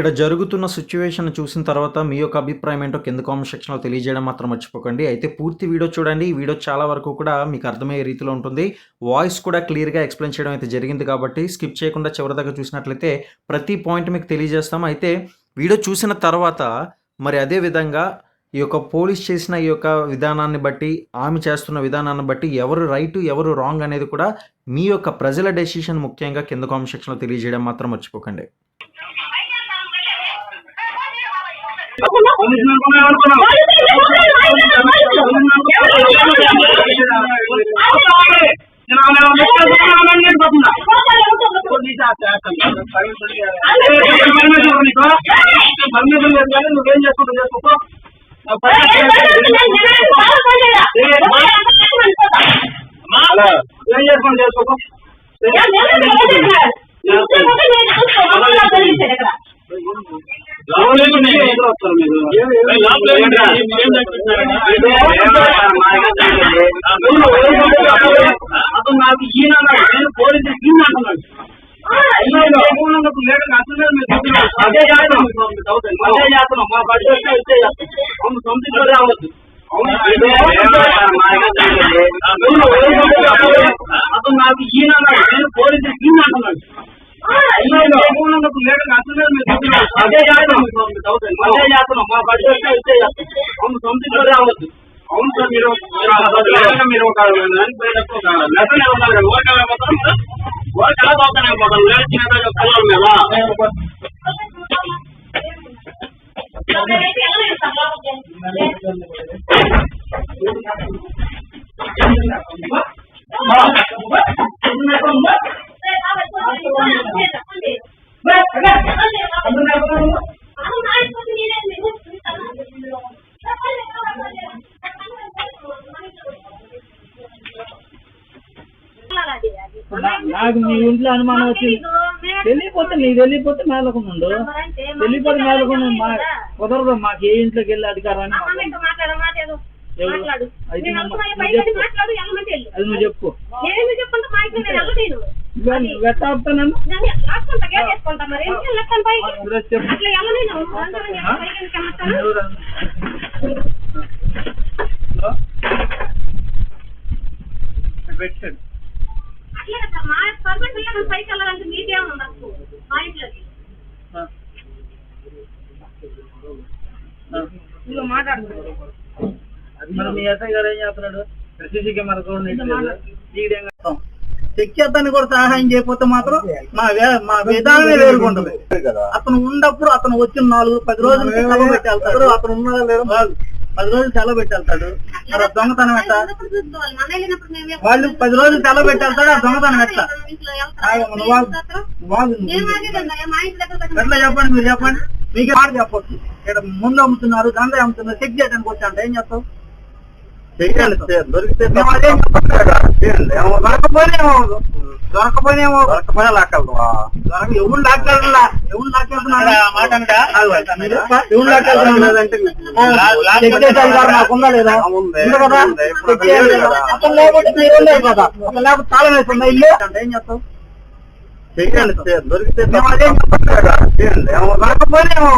ఇక్కడ జరుగుతున్న సిచ్యువేషన్ చూసిన తర్వాత మీ యొక్క అభిప్రాయం ఏంటో కింద కామెంట్ సెక్షన్లో తెలియజేయడం మాత్రం మర్చిపోకండి. అయితే పూర్తి వీడియో చూడండి. ఈ వీడియో చాలా వరకు కూడా మీకు అర్థమయ్యే రీతిలో ఉంటుంది. వాయిస్ కూడా క్లియర్గా ఎక్స్ప్లెయిన్ చేయడం అయితే జరిగింది కాబట్టి స్కిప్ చేయకుండా చివరి దగ్గర చూసినట్లయితే ప్రతి పాయింట్ మీకు తెలియజేస్తాం. అయితే వీడియో చూసిన తర్వాత మరి అదే విధంగా ఈ యొక్క పోలీస్ చేసిన ఈ యొక్క విధానాన్ని బట్టి ఆమె చేస్తున్న విధానాన్ని బట్టి ఎవరు రైట్ ఎవరు రాంగ్ అనేది కూడా మీ యొక్క ప్రజల డెసిషన్ ముఖ్యంగా కింద కామెంట్ సెక్షన్లో తెలియజేయడం మాత్రం మర్చిపోకండి. చేసుకో ఏం చేసుకుంటూ చేసుకో అతను నాకు ఈయన అన్నాడు. నేను పోలీసు ఈయన అంటున్నాడు అదే చేస్తున్నాం అదే చేస్తున్నాం మా బడ్జెట్ ఇచ్చే చేస్తాం అవును సంథింగ్ కూడా అవ్వద్దు అతను నాకు ఈయన అన్నాడు. నేను పోలీసు ఈయన అంటున్నాడు అదే చేస్తున్నాం అదే చేస్తున్నాం మా బడ్జెట్ ఇచ్చే చేస్తాం అవును సంథింగ్ కూడా అవ్వద్దు అవును సార్ మీరు మీరు ఆ బడ్జెట్ మీరు ఒక లెసన్ ఇవ్వాలి ఓకే పోతాం ఓకే ఎలా పోతానే పోతాం లేదు చిన్న పిల్లల మీద నాకు మీ ఇంట్లో అనుమానం వచ్చింది. వెళ్ళిపోతే నీకు వెళ్ళిపోతే మేలకుండు వెళ్ళిపోతే మేలకుండా మా కుదరదు మాకు ఏ ఇంట్లోకి వెళ్ళే అధికారం అని మాకు. ఎవరు? అయితే నువ్వు- నువ్వు చెప్పు. అది నువ్వు చెప్పు. వచ్చి చెప్పు. ఎవరు? హలో? పెట్టాడు పైకి వెళ్ళాలంటే మీకేముంది అప్పు మా ఇంట్లోకి ఆ. ఆ. నువ్వు మాట్లాడుతున్నావు మరి మీ ఎస్ఐ గారు ఏం చేస్తున్నాడు? CC camera? చెక్ కూడా సహాయం చేయకపోతే మాత్రం మా వే- మా విధానమే వేరుకుంటది. అతను ఉన్నప్పుడు అతను వచ్చిన నాలుగు పది రోజులు సెలవు పెట్టి వెళ్తాడు. అతను లేదా? వాళ్ళు పది రోజులు సెలవు పెట్టి వెళ్తాడు. మరి ఆ దొంగతనం ఎట్ట వాళ్ళు పది రోజులు సెలవు పెట్టి వెళ్తాడు? ఆ దొంగతనం ఎట్ట ఎట్లా చెప్పండి. మీరు చెప్పండి. మీకు మాట చెప్పొచ్చు. ఇక్కడ ముందు అమ్ముతున్నారు గంద అమ్ముతున్నారు చెక్ చేయడానికి వచ్చా అంటే ఏం దొరికితే దొరకపోయినా లాక్కెళ్తావా దొరక ఎవరు లాక్కెళ్ళా ఎవరు లాక్కెళ్తున్నాడు మాట లాక్కెళ్తున్నాడు నాకుందా లేదా? కదా. లేకపోతే తాళం వేస్తుందా ఇల్లు? చెప్తావు దొరికితే. దొరకపోయినేమో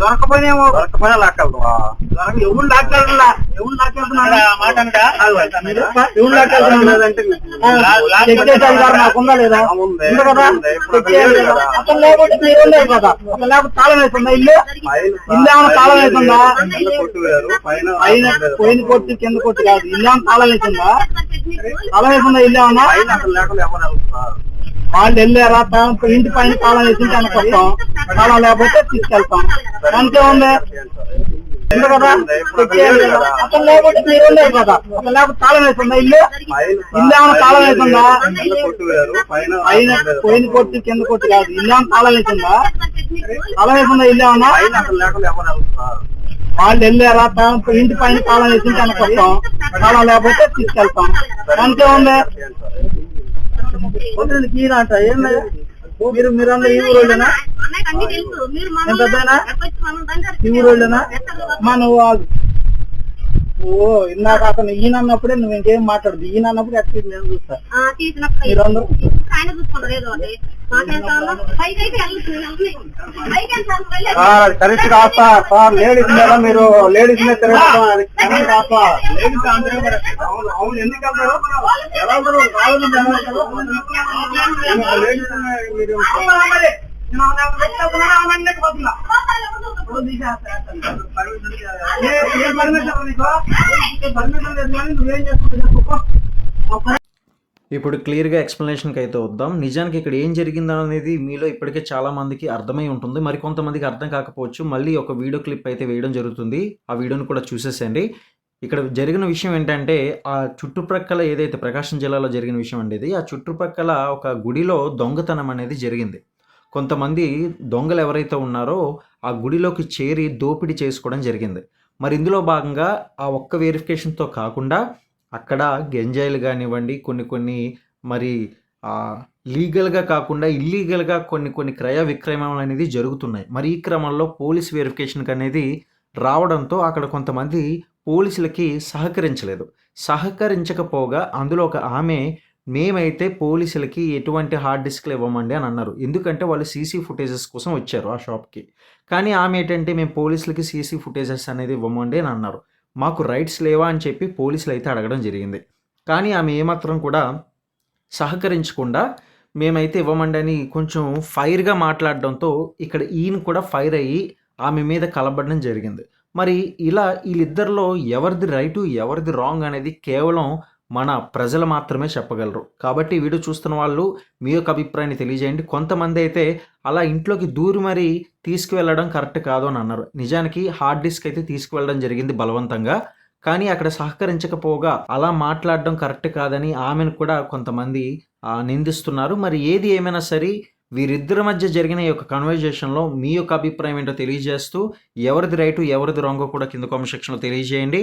దొరకపోయినేమో దొరకపోయినా లాక్కెళ్తావా ఎవరు లాక్కెళ్ళా ఎవరు మాట నాకుందా లేదా? ఉంది. కదా? అతను లేకపోతే మీరు ఉండేది కదా అతను లేకపోతే తాళం వేస్తుందా ఇల్లు? ఇల్లు ఏమైనా తాళం వేస్తుందా పైన పోయిన కొట్టు కింద కొట్టు కాదు. ఇల్లు ఏమైనా తాళం వేస్తుందా తాళం వేస్తుందా ఇల్లు ఏమన్నా వాళ్ళు వెళ్ళారా ఇంటి పైన తాళం వేసింటే అనుకొస్తాం తాళం లేకపోతే తీసుకెళ్తాం. అంతే ఉంది. కదా? అతను లేకపోతే మీరు లేదు కదా? అతను లేకపోతే తాళం వేస్తుందా ఇల్లు? ఇల్లు ఏమైనా తాళం వేస్తుందా పైన పోయిన కొట్టు కింద కొట్టు కాదు. ఇల్లు ఏమైనా తాళం వేసిందా తాళం వేసిందా ఇల్లు ఏమన్నా వాళ్ళు వెళ్ళారా ఇంటి పైన తాళం వేసి కనుకొస్తాం తాళం లేకపోతే తీసుకెళ్తాం. అంతే ఉంది. వదిలేండి, ఈయన అంట మీరు మీరు అందరూ ఈ ఊరోళ్ళేనా? మీరు ఈ ఊరోళ్ళేనా? మా నువ్వు ఆగు. ఓ ఇందాక అతను ఈయన అన్నప్పుడే నువ్వు ఇంకేం మాట్లాడదు. ఈయన అన్నప్పుడు ఎక్కడ నేను చూస్తా. తీసినప్పుడు మీరందరూ కరెక్ట్ కాదు సార్ లేడీస్ మీద మీరు లేడీస్ మీద తిరగడం అది కరెక్ట్ కాదు సార్ లేడీస్ అందరూ కూడా. అవును ఎందుకు వెళ్తారు ఎలా ఉంటారు. లేడీస్ మీరు పర్మిషన్ లేదు నువ్వేం. ఇప్పుడు క్లియర్గా ఎక్స్ప్లెనేషన్కి అయితే వద్దాం. నిజానికి ఇక్కడ ఏం జరిగిందనేది మీలో ఇప్పటికే చాలామందికి అర్థమై ఉంటుంది. మరి కొంతమందికి అర్థం కాకపోవచ్చు. మళ్ళీ ఒక వీడియో క్లిప్ అయితే వేయడం జరుగుతుంది. ఆ వీడియోని కూడా చూసేసేయండి. ఇక్కడ జరిగిన విషయం ఏంటంటే ఆ చుట్టుప్రక్కల ఏదైతే ప్రకాశం జిల్లాలో జరిగిన విషయం అండి ఇది ఆ చుట్టుప్రక్కల ఒక గుడిలో దొంగతనం అనేది జరిగింది. కొంతమంది దొంగలు ఎవరైతే ఉన్నారో ఆ గుడిలోకి చేరి దోపిడీ చేసుకోవడం జరిగింది. మరి ఇందులో భాగంగా ఆ ఒక్క వెరిఫికేషన్తో కాకుండా అక్కడ గంజాయిలు కానివ్వండి కొన్ని కొన్ని మరి లీగల్గా కాకుండా ఇల్లీగల్గా కొన్ని కొన్ని క్రయ విక్రయణలు అనేది జరుగుతున్నాయి. మరి ఈ క్రమంలో పోలీస్ వెరిఫికేషన్కి అనేది రావడంతో అక్కడ కొంతమంది పోలీసులకి సహకరించలేదు. సహకరించకపోగా అందులో ఒక ఆమె మేమైతే పోలీసులకి ఎటువంటి హార్డ్ డిస్క్లు ఇవ్వమండి అని అన్నారు. ఎందుకంటే వాళ్ళు సీసీ ఫుటేజెస్ కోసం వచ్చారు ఆ షాప్కి. కానీ ఆమె ఏంటంటే మేము పోలీసులకి సీసీ ఫుటేజెస్ అనేది ఇవ్వమండి అని అన్నారు. మాకు రైట్స్ లేవా అని చెప్పి పోలీసులు అయితే అడగడం జరిగింది. కానీ ఆమె ఏమాత్రం కూడా సహకరించకుండా మేమైతే ఇవ్వమండి అని కొంచెం ఫైర్గా మాట్లాడడంతో ఇక్కడ ఈయన కూడా ఫైర్ అయ్యి ఆమె మీద కలబడడం జరిగింది. మరి ఇలా వీళ్ళిద్దరిలో ఎవరిది రైటు ఎవరిది రాంగ్ అనేది కేవలం మన ప్రజలు మాత్రమే చెప్పగలరు. కాబట్టి వీడియో చూస్తున్న వాళ్ళు మీ యొక్క అభిప్రాయాన్ని తెలియజేయండి. కొంతమంది అయితే అలా ఇంట్లోకి దూరి మరీ తీసుకువెళ్ళడం కరెక్ట్ కాదు అని అన్నారు. నిజానికి హార్డ్ డిస్క్ అయితే తీసుకువెళ్ళడం జరిగింది బలవంతంగా. కానీ అక్కడ సహకరించకపోగా అలా మాట్లాడడం కరెక్ట్ కాదని ఆమెను కూడా కొంతమంది నిందిస్తున్నారు. మరి ఏది ఏమైనా సరే వీరిద్దరి మధ్య జరిగిన ఈ యొక్క కన్వర్జేషన్లో మీ యొక్క అభిప్రాయం ఏంటో తెలియజేస్తూ ఎవరిది రైటు ఎవరిది రాంగో కూడా కింద కామెంట్ సెక్షన్లో తెలియజేయండి.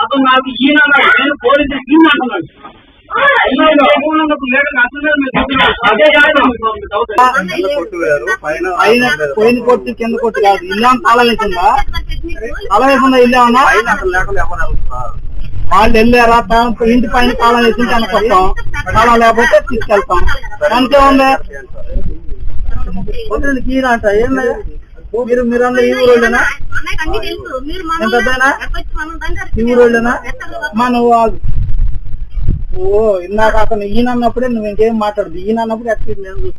అతను నాకు ఈయన నేను పోలీసు ఈయన అంటున్నాడు. పోయిన కొట్టి కింద కొట్టి కాదు ఇల్లు తాళం వేసిందా తాళం వేసిందా ఇల్లు ఏమన్నా వాళ్ళు వెళ్ళారా ఇంటి పైన తాళం వేసి కనుకొస్తాం తాళం లేకపోతే తీసుకెళ్తాం అంతే ఉంది వదిలేండి, ఈయన అంట ఏందయ్యా మీరు మీరు అందరూ ఈ ఊరోళ్ళేనా? ఎంత పెద్దనా? ఈ ఊరోళ్ళేనా? మా నువ్వు ఆగు. ఓ ఇందాక అతను ఈయన అన్నప్పుడే నువ్వు ఇంకేం మాట్లాడదు. ఈయన అన్నప్పుడు ఎక్కడ